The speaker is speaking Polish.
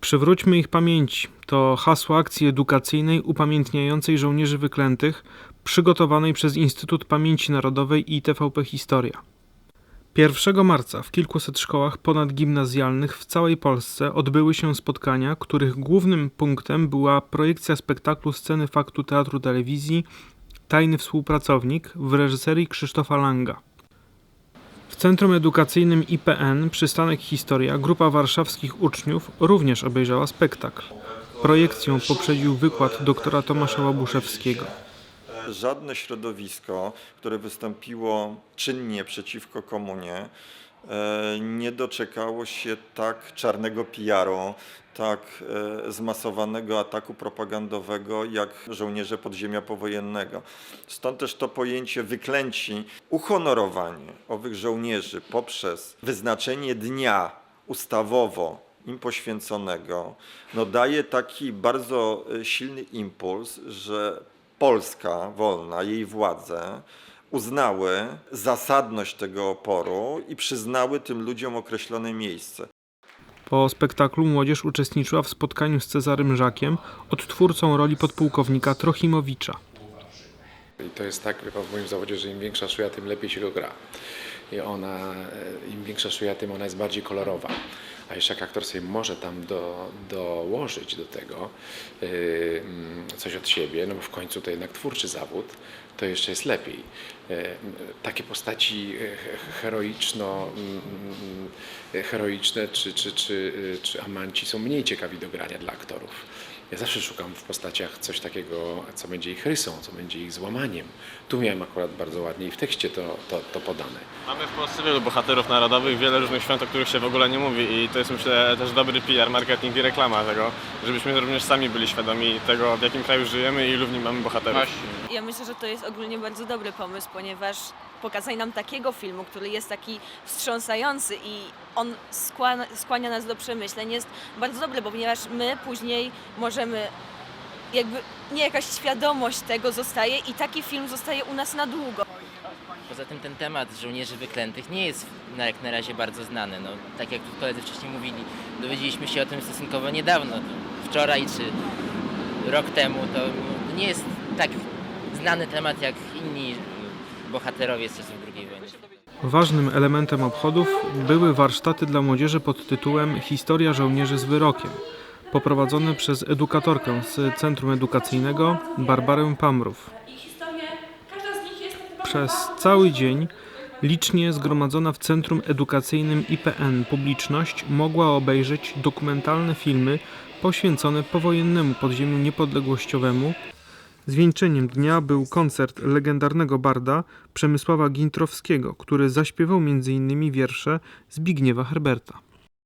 Przywróćmy ich pamięci to hasło akcji edukacyjnej upamiętniającej żołnierzy wyklętych, przygotowanej przez Instytut Pamięci Narodowej i TVP Historia. 1 marca w kilkuset szkołach ponadgimnazjalnych w całej Polsce odbyły się spotkania, których głównym punktem była projekcja spektaklu Sceny Faktu Teatru Telewizji Tajny Współpracownik w reżyserii Krzysztofa Langa. W Centrum Edukacyjnym IPN Przystanek Historia grupa warszawskich uczniów również obejrzała spektakl. Projekcją poprzedził wykład doktora Tomasza Łabuszewskiego. Żadne środowisko, które wystąpiło czynnie przeciwko komunie, nie doczekało się tak czarnego PR-u, tak e, zmasowanego ataku propagandowego jak żołnierze podziemia powojennego. Stąd też to pojęcie wyklęci, uhonorowanie owych żołnierzy poprzez wyznaczenie dnia ustawowo im poświęconego, no daje taki bardzo e, silny impuls, że Polska wolna, jej władze uznały zasadność tego oporu i przyznały tym ludziom określone miejsce. Po spektaklu młodzież uczestniczyła w spotkaniu z Cezarym Żakiem, odtwórcą roli podpułkownika Trochimowicza. I to jest tak w moim zawodzie, że im większa szuja, tym lepiej się go gra. I ona, e, im większa szuja, tym ona jest bardziej kolorowa. A jeszcze jak aktor sobie może tam do, dołożyć do tego yy, coś od siebie, no bo w końcu to jednak twórczy zawód, to jeszcze jest lepiej. E, Takie postaci he- heroiczno, mm, mm, heroiczne czy, czy, czy, czy amanci są mniej ciekawi do grania dla aktorów. Ja zawsze szukam w postaciach coś takiego, co będzie ich rysą, co będzie ich złamaniem. Tu miałem akurat bardzo ładnie i w tekście to, to, to podane. Mamy w Polsce wielu bohaterów narodowych, wiele różnych świąt, o których się w ogóle nie mówi i to jest myślę też dobry PR, marketing i reklama tego, żebyśmy również sami byli świadomi tego, w jakim kraju żyjemy i ilu w nim mamy bohaterów. Ja myślę, że to jest ogólnie bardzo dobry pomysł, ponieważ pokazanie nam takiego filmu, który jest taki wstrząsający i on skłania, skłania nas do przemyśleń jest bardzo dobry, bo ponieważ my później możemy jakby nie jakaś świadomość tego zostaje i taki film zostaje u nas na długo. Poza tym ten temat żołnierzy wyklętych nie jest na, jak na razie bardzo znany. No, tak jak tu koledzy wcześniej mówili, dowiedzieliśmy się o tym stosunkowo niedawno, wczoraj czy rok temu. To nie jest tak znany temat jak inni bohaterowie z czasów II wojny. Ważnym elementem obchodów były warsztaty dla młodzieży pod tytułem Historia żołnierzy z wyrokiem, poprowadzone przez edukatorkę z Centrum Edukacyjnego Barbarę Pamrów. Przez cały dzień licznie zgromadzona w Centrum Edukacyjnym IPN publiczność mogła obejrzeć dokumentalne filmy poświęcone powojennemu podziemiu niepodległościowemu. Zwieńczeniem dnia był koncert legendarnego barda Przemysława Gintrowskiego, który zaśpiewał m.in. wiersze Zbigniewa Herberta.